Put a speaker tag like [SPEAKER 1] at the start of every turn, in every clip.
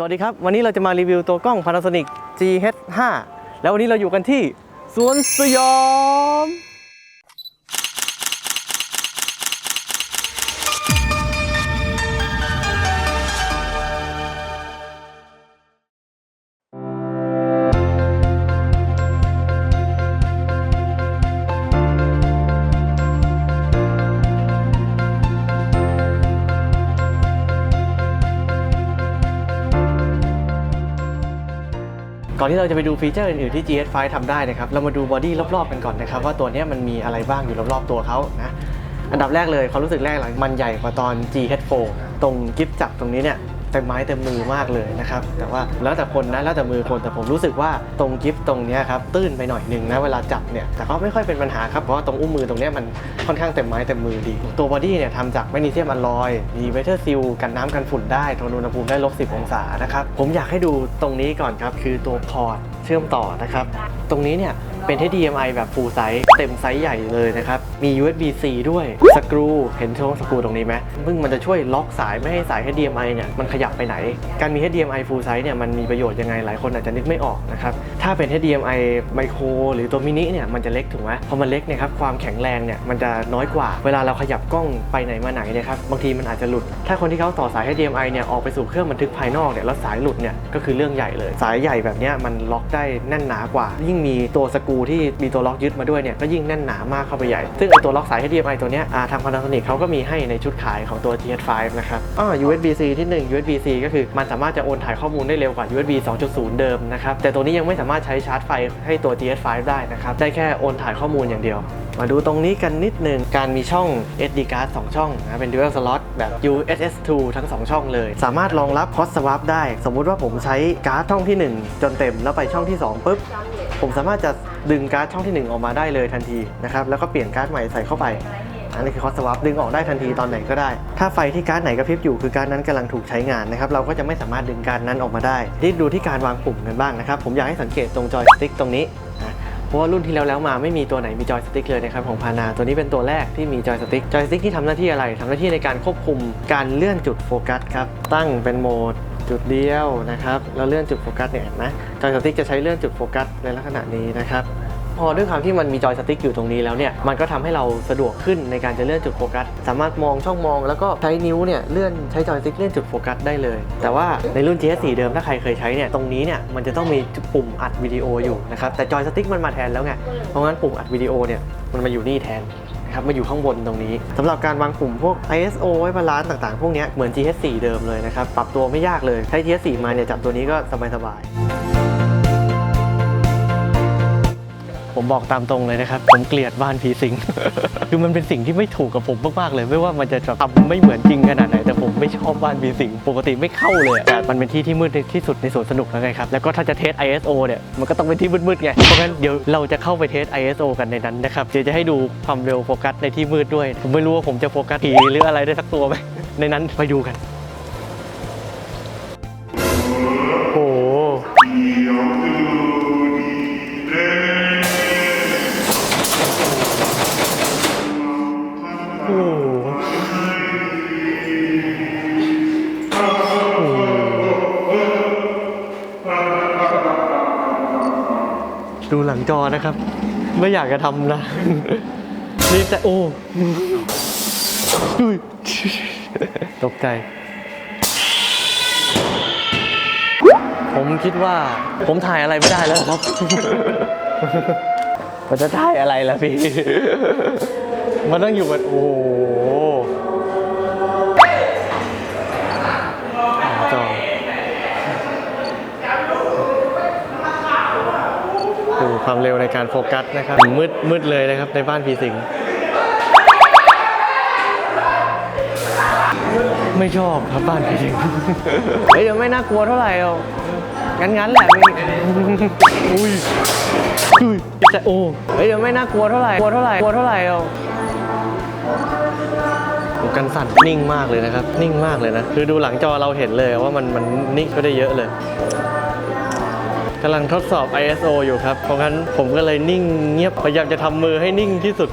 [SPEAKER 1] สวัสดีครับ วันนี้เราจะมารีวิวตัวกล้อง Panasonic GH5 แล้ววันนี้เราอยู่กันที่สวนสยาม อนที่เราจะไปดูฟีเจอร์อื่นๆที่ GH5 ทำได้นะครับ เรามาดูบอดี้รอบๆกันก่อนนะครับ ว่าตัวนี้มันมีอะไรบ้างอยู่รอบๆตัวเขานะอันดับแรกเลยความรู้สึกแรกหลังมันใหญ่กว่าตอน GH4 ตรงกิฟจับตรงนี้เนี่ย เต็มไม้เต็มมือมากเลยนะครับ แต่ว่าแล้วแต่คนนะแล้วแต่มือคนแต่ผมรู้สึกว่าตรงกิฟตรงนี้ครับตื้นไปหน่อยหนึงนะเวลาจับเนี่ยแต่ก็ไม่ค่อยเป็นปัญหาครับเพราะว่าตรงอุ้มมือตรงนี้มันค่อนข้างเต็มไม้เต็มมือดี ตัวบอดี้เนี่ยทำจากแมกนีเซียมอลลอยมีเวเทอร์ซิลกันน้ำกันฝุ่นได้ทนอุณหภูมิได้ลบ10 องศานะครับผมอยากให้ดูตรงนี้ก่อนครับคือตัวพอร์ตเชื่อมต่อนะครับ ตรงนี้เนี่ย เป็น HDMI แบบ full size เต็มไซส์ใหญ่เลยนะครับ มี USB-C ด้วย สกรู เห็นช่วงสกรูตรงนี้ไหมซึ่งมันจะช่วยล็อกสายไม่ให้สาย HDMI เนี่ยมันขยับไปไหน การมี HDMI full size เนี่ยมันมีประโยชน์ยังไงหลายคนอาจจะนึกไม่ออกนะครับ ถ้าเป็น HDMI micro หรือตัวมินิเนี่ยมันจะเล็กถูกไหมพอมันเล็กเนี่ยครับความแข็งแรงเนี่ยมันจะน้อยกว่า เวลาเราขยับกล้องไปไหนมาไหนเนี่ยครับบางทีมันอาจจะหลุด ถ้าคนที่เขาต่อสาย HDMI เนี่ยออกไปสู่เครื่องบันทึกภายนอกเนี่ยแล้วสายหลุดเนี่ยก็คือเรื่องใหญ่เลย สายใหญ่แบบเนี้ยมันล็อกได้แน่นหนากว่า ยิ่งมีตัวสกรูที่มีตัวล็อกยึดมาด้วยเนี่ยก็ยิ่งแน่นหนามากเข้าไปใหญ่ ซึ่งไอตัวล็อกสาย HDMI ตัวเนี้ยทาง Panasonic เขาก็มีให้ในชุดขายของตัว GH5 นะครับอ่า USB-C ที่ 1 USB-C ก็คือมันสามารถจะโอนถ่ายข้อมูลได้เร็วกว่า USB 2.0 เดิมนะครับแต่ตัวนี้ยังไม่สามารถใช้ชาร์จไฟให้ตัว GH5 ได้นะครับได้แค่โอนถ่ายข้อมูลอย่างเดียว มาดูตรงนี้กันนิดหนึ่งการมีช่อง SD card 2 ช่องนะเป็น dual slot แบบ USS 2 ทั้ง 2 ช่องเลย สามารถรองรับ hot swap ได้ สมมุติว่าผมใช้การ์ดช่องที่ 1 จนเต็มแล้วไปช่องที่ 2ปุ๊บผมสามารถจะดึงการ์ดช่องที่ 1 ออกมาได้เลยทันทีนะครับแล้วก็เปลี่ยนการ์ดใหม่ใส่เข้าไปอันนี้คือ hot swap ดึงออกได้ทันทีตอนไหนก็ได้ ถ้าไฟที่การ์ดไหนกระพริบอยู่คือการ์ดนั้นกำลังถูกใช้งานนะครับเราก็จะไม่สามารถดึงการ์ดนั้นออกมาได้ที่ดูที่การวางปุ่มกันบ้างนะครับผมอยากให้สังเกตตรงจอยสติ๊กตรงนี้ เพราะว่ารุ่นที่แล้วแล้วมาไม่มีตัวไหนมีจอยสติ๊กเลยนะครับของพานาตัวนี้เป็นตัวแรกที่มีจอยสติ๊กจอยสติ๊กที่ทำหน้าที่อะไรทำหน้าที่ในการควบคุมการเลื่อนจุดโฟกัสครับตั้งเป็นโหมดจุดเดียวนะครับแล้วเลื่อนจุดโฟกัสเนี่ยนะจอยสติ๊กจะใช้เลื่อนจุดโฟกัสในลักษณะนี้นะครับ พอด้วยความที่มันมีจอยสติ๊กอยู่ตรงนี้แล้วเนี่ยมันก็ทำให้เราสะดวกขึ้นในการจะเลื่อนจุดโฟกัส สามารถมองช่องมอง แล้วก็ใช้นิ้วเนี่ยเลื่อนใช้จอยสติ๊กเลื่อนจุดโฟกัสได้เลย แต่ว่าในรุ่น GS4 เดิมถ้าใครเคยใช้เนี่ยตรงนี้เนี่ยมันจะต้องมีปุ่มอัดวิดีโออยู่นะครับแต่จอยสติ๊กมันมาแทนแล้วไงเพราะงั้นปุ่มอัดวิดีโอเนี่ยมันมาอยู่นี่แทนนะครับมาอยู่ข้างบนตรงนี้สำหรับการวางปุ่มพวก ISO ไว้บาลานซ์ต่างๆ พวกนี้เหมือน GH4 เดิมเลยนะครับ ปรับตัวไม่ยากเลย ใช้ GH4 มาเนี่ยจับตัวนี้ก็สบายๆ ผมบอกตามตรงเลยนะครับ ผมเกลียดบ้านผีสิง คือมันเป็นสิ่งที่ไม่ถูกกับผมมากๆเลย ไม่ว่ามันจะทำไม่เหมือนจริงขนาดไหน แต่ผมไม่ชอบบ้านผีสิง ปกติไม่เข้าเลยแต่มันเป็นที่ที่มืดที่สุดในสวนสนุกแล้วไงครับ แล้วก็ถ้าจะเทส ISO เนี่ยมันก็ต้องเป็นที่มืดๆไง เพราะงั้นเดี๋ยวเราจะเข้าไปเทส ISO กันในนั้นนะครับ เดี๋ยวจะให้ดูความเร็วโฟกัสในที่มืดด้วย ผมไม่รู้ว่าผมจะโฟกัสผีหรืออะไรได้สักตัวไหมในนั้นไปดูกัน ดูหลังจอนะครับ ไม่อยากจะทำนะ นี่แต่โอ้ยตกใจ ผมคิดว่าผมถ่ายอะไรไม่ได้แล้วครับมันจะถ่ายอะไรล่ะพี่ มันต้องอยู่กับโอ้ ความเร็วในการโฟกัสนะครับมืดมืดเลยนะครับในบ้านผีสิงไม่ชอบครับบ้านผีสิงเฮ้ยเดี๋ยวไม่น่ากลัวเท่าไหร่หรอกงั้นงั้นๆแหละมีอุ้ยอุ้ยแต่โอ้เฮ้ยเดี๋ยวไม่น่ากลัวเท่าไหร่กลัวเท่าไหร่กลัวเท่าไหร่หรอกโอ้กันสั่นนิ่งมากเลยนะครับ นิ่งมากเลยนะ คือดูหลังจอเราเห็นเลยว่ามันมันนิ่งก็ได้เยอะเลย กำลังทดสอบ ISO อยู่ครับ เพราะงั้นผมก็เลยนิ่งเงียบ พยายามจะทำมือให้นิ่งที่สุด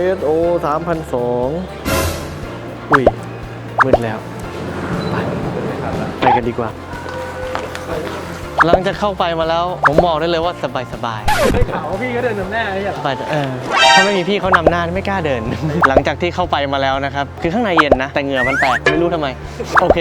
[SPEAKER 1] ISO 3002อุ้ยมืดแล้ว ไปไปกันดีกว่า หลังจากเข้าไปมาแล้ว ผมบอกได้เลยว่าสบายสบายๆ
[SPEAKER 2] ได้ข่าวว่าพี่ก็เดินนำหน้าไม่ใช่เหรอ
[SPEAKER 1] ไปเออถ้าไม่มีพี่เขานำหน้าไม่กล้าเดิน หลังจากที่เข้าไปมาแล้วนะครับ คือข้างในเย็นนะ แต่เหงื่อมันแตกไม่รู้ทำไม โอเค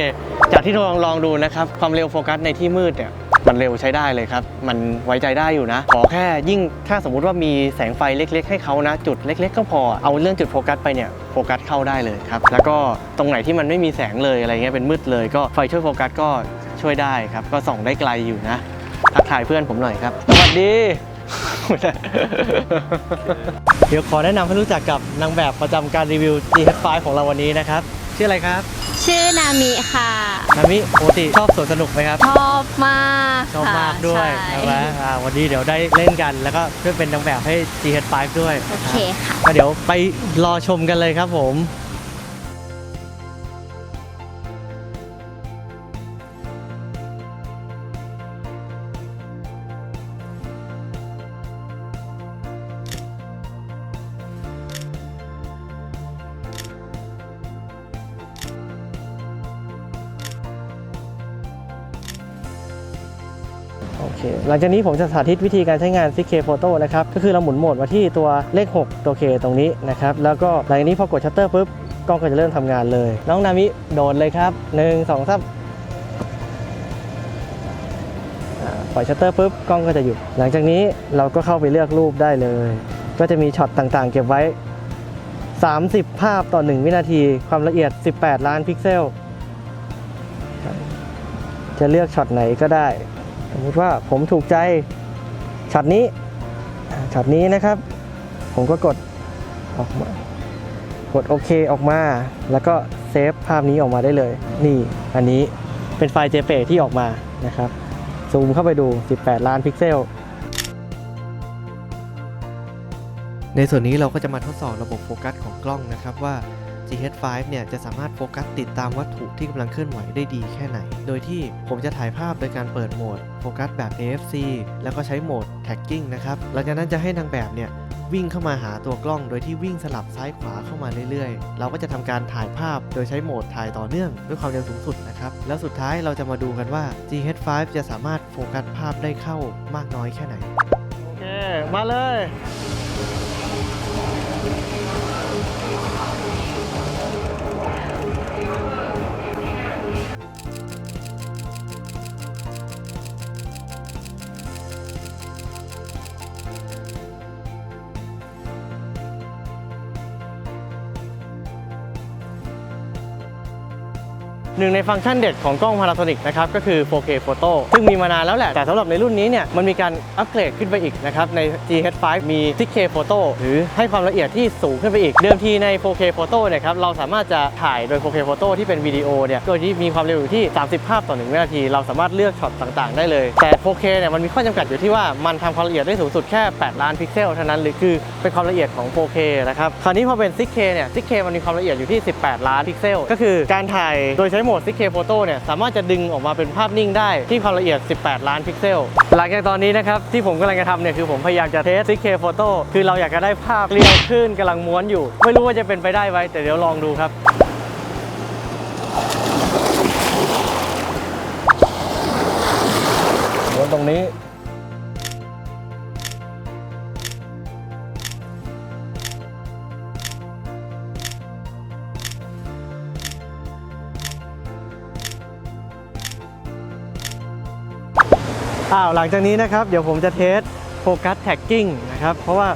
[SPEAKER 1] จากที่ลองลองดูนะครับ ความเร็วโฟกัสในที่มืดเนี่ยมันเร็วใช้ได้เลยครับ มันไว้ใจได้อยู่นะ ขอแค่ยิ่งถ้าสมมุติว่ามีแสงไฟเล็ก ๆ ให้เขานะ จุดเล็ก ๆ ก็พอ เอาเรื่องจุดโฟกัสไปเนี่ย โฟกัสเข้าได้เลยครับ แล้วก็ตรงไหนที่มันไม่มีแสงเลยอะไรเงี้ย เป็นมืดเลย ก็ไฟช่วยโฟกัสก็ ช่วยได้ครับ ก็ส่องได้ไกลอยู่นะ ทักทายเพื่อนผมหน่อยครับ สวัสดี เดี๋ยวขอแนะนำให้รู้จักกับนางแบบประจำการรีวิว GH5 ของเราวันนี้นะครับ ชื่ออะไรครับ
[SPEAKER 3] ชื่อนามิค่ะ
[SPEAKER 1] นามิปกติชอบสวนสนุกไหมครับ
[SPEAKER 3] ชอบมาก
[SPEAKER 1] ชอบมาก
[SPEAKER 3] ค่ะ
[SPEAKER 1] ด้วย
[SPEAKER 3] ใช่
[SPEAKER 1] ใช่ไหมอ่าวันนี้เดี๋ยวได้เล่นกันแล้วก็เพื่อเป็นนางแบบให้ GH5 ด้วย
[SPEAKER 3] โอเคค่ะ
[SPEAKER 1] ก็เดี๋ยวไปรอชมกันเลยครับผม โอเคหลังจากนี้ผมจะสาธิตวิธีการใช้งาน 6K Photo นะครับ ก็คือเราหมุนโหมดมาที่ตัวเลข 6 ตัว K ตรงนี้นะครับ แล้วก็หลังจากนี้พอกดชัตเตอร์ปุ๊บ กล้องก็จะเริ่มทำงานเลย น้องนามิโดดเลยครับ 1 2 3อ่าปล่อยชัตเตอร์ปุ๊บ กล้องก็จะหยุด หลังจากนี้เราก็เข้าไปเลือกรูปได้เลย ก็จะมีช็อตต่างๆ เก็บไว้ 30 ภาพต่อ 1 วินาที ความละเอียด 18 ล้านพิกเซล จะเลือกช็อตไหนก็ได้ สมมติว่าผมถูกใจช็อตนี้ช็อตนี้นะครับ ผมก็กดออกมากดโอเคออกมา แล้วก็เซฟภาพนี้ออกมาได้เลย นี่อันนี้เป็นไฟล์ JPEG ที่ออกมานะครับ ซูมเข้าไปดู 18 ล้านพิกเซล ในส่วนนี้เราก็จะมาทดสอบระบบโฟกัสของกล้องนะครับว่า GH5 เนี่ยจะสามารถโฟกัสติดตามวัตถุที่กำลังเคลื่อนไหวได้ดีแค่ไหน โดยที่ผมจะถ่ายภาพโดยการเปิดโหมดโฟกัสแบบ AFC แล้วก็ใช้โหมด tagging นะครับ หลังจากนั้นจะให้นางแบบเนี่ยวิ่งเข้ามาหาตัวกล้องโดยที่วิ่งสลับซ้ายขวาเข้ามาเรื่อยๆ เราก็จะทำการถ่ายภาพโดยใช้โหมดถ่ายต่อเนื่องด้วยความเร็วสูงสุดนะครับ แล้วสุดท้ายเราจะมาดูกันว่า GH5 จะสามารถโฟกัสภาพได้เข้ามากน้อยแค่ไหน โอเค มาเลย หนึ่งในฟังก์ชันเด็ดของกล้อง Panasonic นะครับก็คือ 4K Photo ซึ่งมีมานานแล้วแหละ แต่สำหรับในรุ่นนี้เนี่ยมันมีการอัปเกรดขึ้นไปอีกนะครับใน GH5 มี 6K Photo หรือให้ความละเอียดที่สูงขึ้นไปอีก เดิมทีใน 4K Photo เนี่ยครับเราสามารถจะถ่ายโดย 4K Photo ที่เป็นวิดีโอเนี่ยโดยที่มีความเร็วอยู่ที่ 30 ภาพต่อ 1 วินาที เราสามารถเลือกช็อตต่างๆ ได้เลย แต่ 4K เนี่ยมันมีข้อจำกัดอยู่ที่ว่ามันทำความละเอียดได้สูงสุดแค่ 8 ล้านพิกเซลเท่านั้นหรือคือเป็นความละเอียดของ 4K นะครับคราวนี้พอเป็น 6K เนี่ย 6K มันมีความละเอียดอยู่ที่ 18 ล้านพิกเซลก็คือการถ่ายโดยใช้โหมด 6K Photo เนี่ยสามารถจะดึงออกมาเป็นภาพนิ่งได้ที่ความละเอียด 18 ล้านพิกเซล หลังจากตอนนี้นะครับที่ผมกำลังจะทำเนี่ยคือผมพยายามจะเทส 6K Photo คือเราอยากจะได้ภาพเรียวขึ้นกำลังม้วนอยู่ ไม่รู้ว่าจะเป็นไปได้ไหมแต่เดี๋ยวลองดูครับม้วนตรงนี้ อ้าวหลังจากนี้นะครับ เดี๋ยวผมจะเทสโฟกัสแท็กกิ้งนะครับ เพราะว่า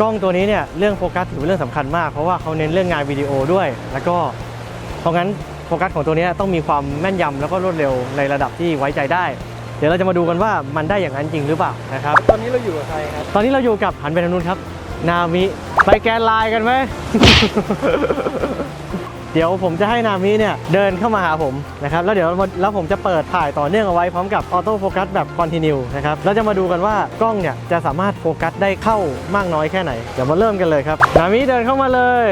[SPEAKER 1] กล้องตัวนี้เนี่ยเรื่องโฟกัสถือเป็นเรื่องสำคัญมาก เพราะว่าเขาเน้นเรื่องงานวิดีโอด้วย แล้วก็เพราะงั้นโฟกัสของตัวนี้ต้องมีความแม่นยำแล้วก็รวดเร็วในระดับที่ไว้ใจได้ เดี๋ยวเราจะมาดูกันว่ามันได้อย่างนั้นจริงหรือเปล่านะครับ
[SPEAKER 2] ตอนนี้เราอยู่กับใครครับ
[SPEAKER 1] ตอนนี้เราอยู่กับหันไปทางนู้นครับ นามิไปแกนไลน์กันไหม เดี๋ยวผมจะให้นามิเนี่ยเดินเข้ามาหาผมนะครับแล้วเดี๋ยวแล้วผมจะเปิดถ่ายต่อเนื่องเอาไว้พร้อมกับออโต้โฟกัสแบบคอนติเนียนะครับแล้วจะมาดูกันว่ากล้องเนี่ยจะสามารถโฟกัสได้เข้ามากน้อยแค่ไหนเดี๋ยวมาเริ่มกันเลยครับนามิเดินเข้ามาเลย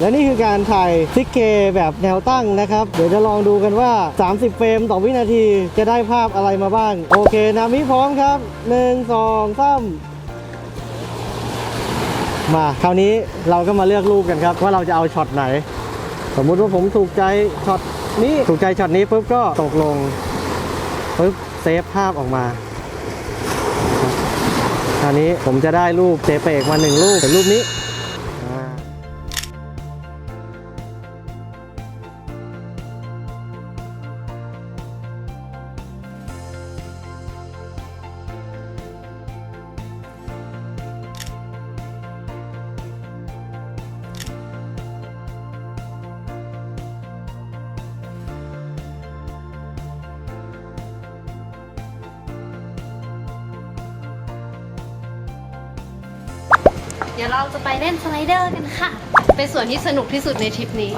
[SPEAKER 1] และนี่คือการถ่ายซิกเกแบบแนวตั้งนะครับ เดี๋ยวจะลองดูกันว่า 30 เฟรมต่อวินาทีจะได้ภาพอะไรมาบ้าง โอเคนามิพร้อมครับ 1 2 3 มาคราวนี้เราก็มาเลือกรูปกันครับ ว่าเราจะเอาช็อตไหน สมมุติว่าผมถูกใจช็อตนี้ถูกใจช็อตนี้ปุ๊บก็ตกลงปุ๊บเซฟภาพออกมาคราวนี้ผมจะได้รูปเจเปกมาหนึ่งรูปเป็นรูปนี้
[SPEAKER 3] เดี๋ยวเราจะไปเล่นสไลเดอร์กันค่ะ เป็นส่วนที่สนุกที่สุดในทริปนี้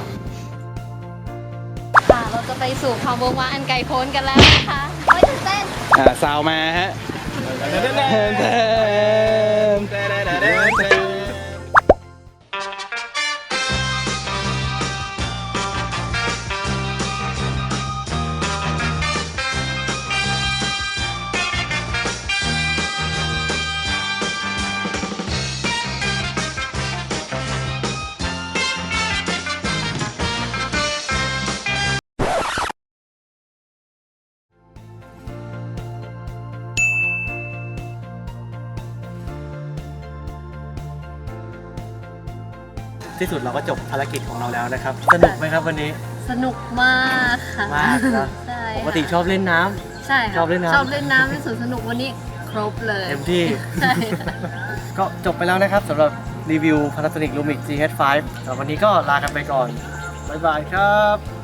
[SPEAKER 3] ค่ะ เราจะไปสู่ความวงวานอันไกลโพ้นกันแล้วนะคะโอ้ยตื่นเต้น
[SPEAKER 2] อ่าซาวมาฮะ
[SPEAKER 1] ที่สุดเราก็จบภารกิจของเราแล้วนะครับ สนุกไหมครับวันนี้
[SPEAKER 3] สนุกมากค่ะ
[SPEAKER 1] มากนะ
[SPEAKER 3] ใช่
[SPEAKER 1] ป
[SPEAKER 3] ค่ะ
[SPEAKER 1] กติชอบเล่นน้ำ
[SPEAKER 3] ใช่ค่ะ
[SPEAKER 1] ชอบเล่นน้ำ
[SPEAKER 3] ชอบเล่นน้ำเป็นสวนสนุกวันนี้ครบเลย
[SPEAKER 1] เต็มที่
[SPEAKER 3] ใช่ค่ะ
[SPEAKER 1] ก็จบไปแล้วนะครับสำหรับรีวิว Panasonic Lumix GH5 สำหรับวันนี้ก็ลากันไปก่อน บ๊ายบายครับ